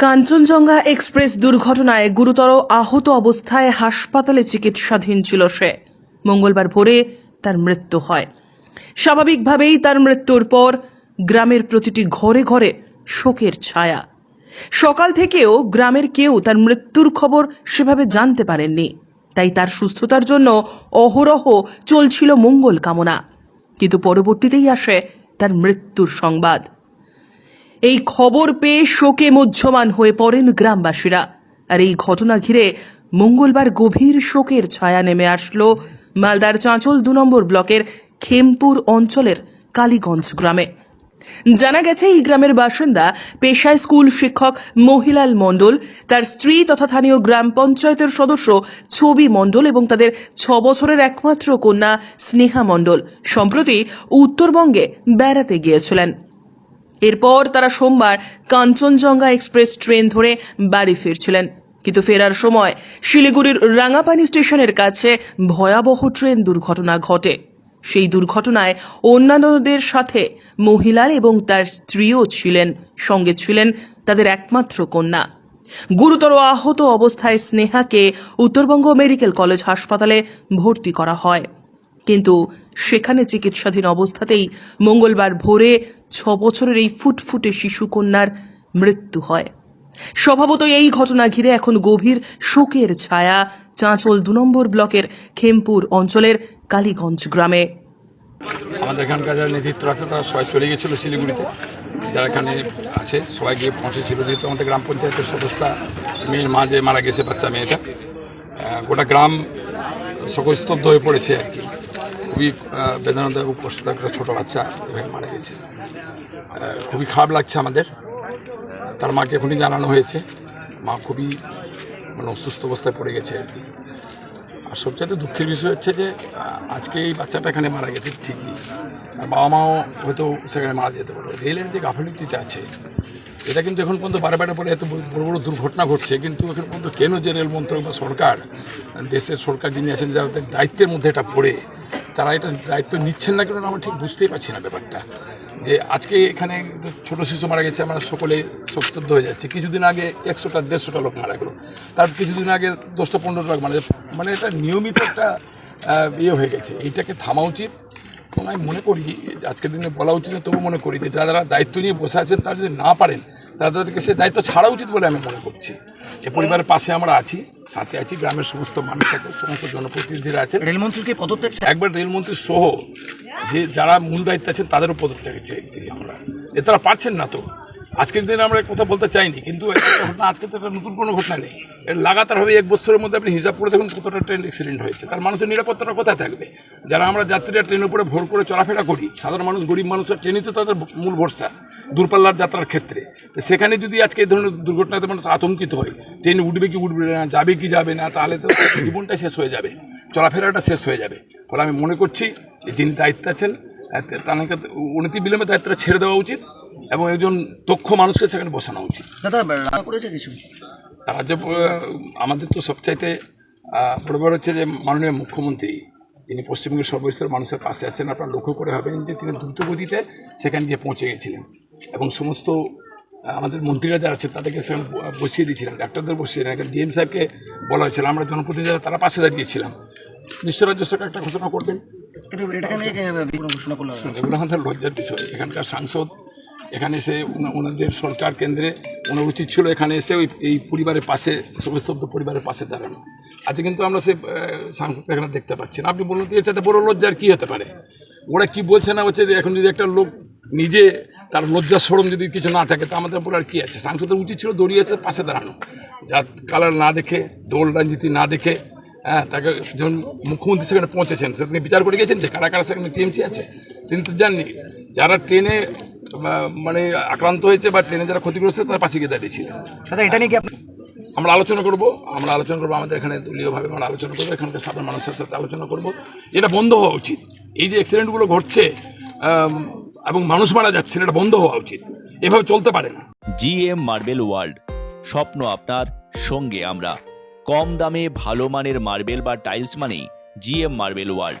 Kanchenjunga express দুর্ঘটনায় গুরুতর আহত অবস্থায় হাসপাতালে চিকিৎসাধীন ছিল সে। মঙ্গলবার ভোরে তার মৃত্যু হয়। স্বাভাবিকভাবেই তার মৃত্যুর পর গ্রামের প্রতিটি ঘরে ঘরে শোকের ছায়া। সকাল থেকেও গ্রামের কেউ তার মৃত্যুর খবর সেভাবে জানতে পারেননি। তাই তার সুস্থতার জন্য অহরহ চলছিল মঙ্গল কামনা। কিন্তু পরবর্তীতেই আসে তার মৃত্যুর সংবাদ। এই খবর পেয়ে শোকে মুহ্যমান হয়ে পড়েন গ্রামবাসীরা। আর এই ঘটনা ঘিরে মঙ্গলবার গভীর শোকের ছায়া নেমে আসলো মালদার চাঁচল দু নম্বর ব্লকের খেমপুর অঞ্চলের কালীগঞ্জ গ্রামে। জানা গেছে, এই গ্রামের বাসিন্দা পেশায় স্কুল শিক্ষক মহিলাল মণ্ডল, তার স্ত্রী তথা স্থানীয় গ্রাম পঞ্চায়েতের সদস্য ছবি মণ্ডল এবং তাদের ছ বছরের একমাত্র কন্যা স্নেহা মণ্ডল। সম্প্রতি উত্তরবঙ্গে বেড়াতে গিয়েছিলেন। এরপর তারা সোমবার কাঞ্চনজঙ্ঘা এক্সপ্রেস ট্রেন ধরে বাড়ি ফিরছিলেন। কিন্তু ফেরার সময় শিলিগুড়ির রাঙাপানি স্টেশনের কাছে ভয়াবহ ট্রেন দুর্ঘটনা ঘটে। সেই দুর্ঘটনায় অন্যান্যদের সাথে মহিলাল এবং তার স্ত্রীও ছিলেন, সঙ্গে ছিলেন তাদের একমাত্র কন্যা। গুরুতর আহত অবস্থায় স্নেহাকে উত্তরবঙ্গ মেডিকেল কলেজ হাসপাতালে ভর্তি করা হয়। কিন্তু সেখানে চিকিৎসাধীন অবস্থাতেই মঙ্গলবার ভোরে ছ বছরের এই ফুটফুটে শিশুকন্যার মৃত্যু হয়। স্বভাবত এই ঘটনা ঘিরে এখন গভীর শোকের ছায়া চাঁচল দু নম্বর ব্লকের খেমপুর অঞ্চলের কালীগঞ্জ গ্রামে। আমাদের এখানকার যারা নেতৃত্ব রাখতো তারা সবাই চলে গেছিল শিলিগুড়িতে। যারা এখানে আছে, সবাই গিয়ে পৌঁছেছিল। যেহেতু আমাদের গ্রাম পঞ্চায়েতের সদস্যা, মেয়ের মা যে মারা গেছে, বাচ্চা মেয়েটা গোটা গ্রাম শোকস্তব্ধ হয়ে পড়েছে আর কি। খুবই বেদনাদায়ক কষ্ট একটা ছোটো বাচ্চা এভাবে মারা গেছে। খুবই খারাপ লাগছে আমাদের। তার মাকে এখনই জানানো হয়েছে। মা খুবই মানে অসুস্থ অবস্থায় পড়ে গেছে আর সবচেয়ে দুঃখের বিষয় হচ্ছে যে আজকে এই বাচ্চাটা এখানে মারা গেছে, ঠিকই। আর বাবা মাও হয়তো সেখানে মারা যেতে পারবে। রেলের যে গাফিলতিটা আছে, এটা কিন্তু এখন পর্যন্ত বারে বারে পরে এত বড় বড় দুর্ঘটনা ঘটছে। কিন্তু এখন পর্যন্ত কেন যে রেল মন্ত্রক বা সরকার, দেশের সরকার যিনি আছেন, যারা তাদের দায়িত্বের মধ্যে এটা পড়ে তারা এটা দায়িত্ব নিচ্ছেন না কেন আমরা ঠিক বুঝতেই পারছি না ব্যাপারটা। যে আজকে এখানে ছোট শিশু মারা গেছে, আমরা সকলে শোকস্তব্ধ হয়ে যাচ্ছে। কিছুদিন আগে একশোটা, দেড়শোটা লোক মারা গেলো। তার কিছুদিন আগে দশটা, পনেরোটা লোক মারা। মানে এটা নিয়মিত একটা ইয়ে হয়ে গেছে। এইটাকে থামা উচিত। আমি মনে করি, আজকের দিনে বলা উচিত তবু মনে করি যে যারা দায়িত্ব নিয়ে বসে আছেন, তারা যদি না পারেন তাদেরকে সে দায়িত্ব ছাড়া উচিত বলে আমি মনে করছি। এ পরিবারের পাশে আমরা আছি সাথে আছি গ্রামের সমস্ত মানুষ আছে সমস্ত জনপ্রতিনিধিরা আছে রেলমন্ত্রীকে পদত্যাগ। একবার রেলমন্ত্রী সহ যে যারা মূল দায়িত্ব আছেন তাদেরও পদত্যাগ চাইছি আমরা। এ তারা পারছেন না তো। আজকের দিনে আমরা কথা বলতে চাইনি, কিন্তু ঘটনা আজকে তো একটা নতুন কোনো ঘটনা নেই। এর লাগাতারভাবে এক বছরের মধ্যে আপনি হিসাব করে দেখুন কতটা ট্রেন অ্যাক্সিডেন্ট হয়েছে। তার মানুষের নিরাপত্তাটা কোথায় থাকবে? যারা আমরা যাত্রীরা ট্রেনের উপরে ভোর করে চলাফেরা করি, সাধারণ মানুষ, গরিব মানুষের ট্রেনই তো তাদের মূল ভরসা, দূরপাল্লার যাত্রার ক্ষেত্রে। তো সেখানে যদি আজকে এই ধরনের দুর্ঘটনাতে মানুষ আতঙ্কিত হয়, ট্রেন উঠবে কি উঠবে না, যাবে কি যাবে না, তাহলে তো জীবনটা শেষ হয়ে যাবে, চলাফেরাটা শেষ হয়ে যাবে। ফলে আমি মনে করছি যিনি দায়িত্ব আছেন তাকে উন্নতি বিলম্বে দায়িত্বটা ছেড়ে দেওয়া উচিত। এবং একজন দক্ষ মানুষকে সেখানে বসানো উচিত। দাদা রান্না করেছে কিছু? রাজ্য আমাদের তো সবচাইতে বড় বড় হচ্ছে যে মাননীয় মুখ্যমন্ত্রী তিনি পশ্চিমবঙ্গের সর্বস্তর মানুষের পাশে আছেন আপনারা লক্ষ্য করে হবেন যে তিনি দ্রুতগতিতে সেখানে গিয়ে পৌঁছে গেছিলেন। এবং সমস্ত আমাদের মন্ত্রীরা যারা আছে তাদেরকে সেখানে বসিয়ে দিয়েছিলেন ডাক্তারদের বসিয়েছিলেন ডিএম সাহেবকে বলা হয়েছিল আমরা জনপ্রতিনিধিরা তারা পাশে দাঁড়িয়েছিলাম। নিশ্চয় রাজ্য সরকার একটা ঘোষণা করবেন? এখানকার সাংসদ এখানে এসে ওনা- ওনাদের সরকার কেন্দ্রে ওনার উচিত ছিল এখানে এসে ওই, এই পরিবারের পাশে, সমস্তব্ধ পরিবারের পাশে দাঁড়ানো। আজকে কিন্তু আমরা সে সাংসদ এখানে দেখতে পাচ্ছি না। আপনি বলুন এর চাইতে বড় লজ্জার কী হতে পারে? ওরা কি বলছে না হচ্ছে যে এখন যদি একটা লোক নিজে তার লজ্জা সরম যদি কিছু না থাকে, তা আমাদের উপর আর কী আছে? সাংসদের উচিত ছিল দড়িয়ে এসে পাশে দাঁড়ানো। জাত কালার না দেখে, দোল রাজনীতি না দেখে হ্যাঁ তাকে যখন মুখ্যমন্ত্রী সেখানে পৌঁছেছেন সেখানে বিচার করে গেছেন যে কারা কারা সেখানে টিএমসি আছে? তিনি তো জাননি। যারা ট্রেনে মানে আক্রান্ত হয়েছে বা ট্রেনে যারা ক্ষতিগ্রস্ত হয়েছে তারা পাশে গিয়ে দাঁড়িয়েছিলেন দাদা এটা নিয়ে কি আমরা আলোচনা করব আমরা আলোচনা করব আমাদের এখানে দলীয়ভাবে আমরা আলোচনা করব এখানকার সাধারণ মানুষের সাথে আলোচনা করব। এটা বন্ধ হওয়া উচিত। এই যে অ্যাক্সিডেন্টগুলো ঘটছে এবং মানুষ মারা যাচ্ছে এটা বন্ধ হওয়া উচিত। এভাবে চলতে পারে না। জি এম মার্বেল ওয়ার্ল্ড স্বপ্ন আপনার সঙ্গে আমরা। কম দামে ভালো মানের মার্বেল বা টাইলস মানেই জি এম মার্বেল ওয়ার্ল্ড।